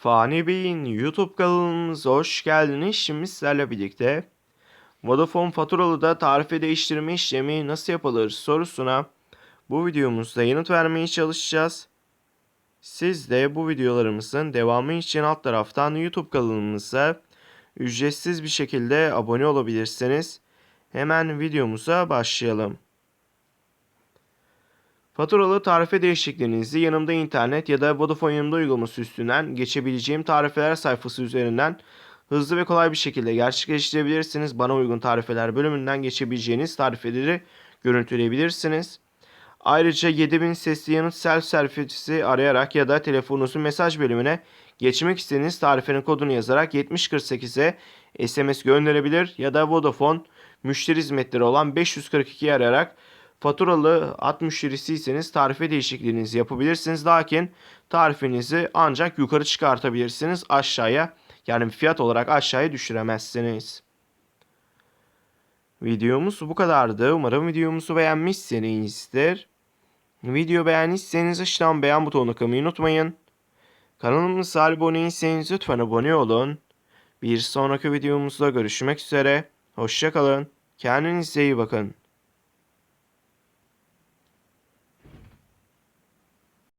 Fani Bey'in YouTube kanalımıza hoş geldiniz. Şimdi sizlerle birlikte Vodafone faturalıda tarife değiştirme işlemi nasıl yapılır sorusuna bu videomuzda yanıt vermeye çalışacağız. Siz de bu videolarımızın devamı için alt taraftan YouTube kanalımıza ücretsiz bir şekilde abone olabilirsiniz. Hemen videomuza başlayalım. Faturalı tarife değişikliğinizi yanımda internet ya da Vodafone yanımda uygulaması üstünden geçebileceğim tarifeler sayfası üzerinden hızlı ve kolay bir şekilde gerçekleştirebilirsiniz. Bana uygun tarifeler bölümünden geçebileceğiniz tarifeleri görüntüleyebilirsiniz. Ayrıca 7000 sesli yanıt self servisi arayarak ya da telefonunuzun mesaj bölümüne geçmek istediğiniz tarifenin kodunu yazarak 7048'e SMS gönderebilir ya da Vodafone müşteri hizmetleri olan 542'yi arayarak faturalı at müşterisiyseniz tarife değişikliğinizi yapabilirsiniz. Lakin tarifinizi ancak yukarı çıkartabilirsiniz. Aşağıya yani fiyat olarak aşağıya düşüremezsiniz. Videomuz bu kadardı. Umarım videomuzu beğenmişsinizdir. Video beğendiyseniz aşağıdan beğen butonuna tıklamayı unutmayın. Kanalımıza abone değilseniz lütfen abone olun. Bir sonraki videomuzda görüşmek üzere. Hoşçakalın. Kendinize iyi bakın.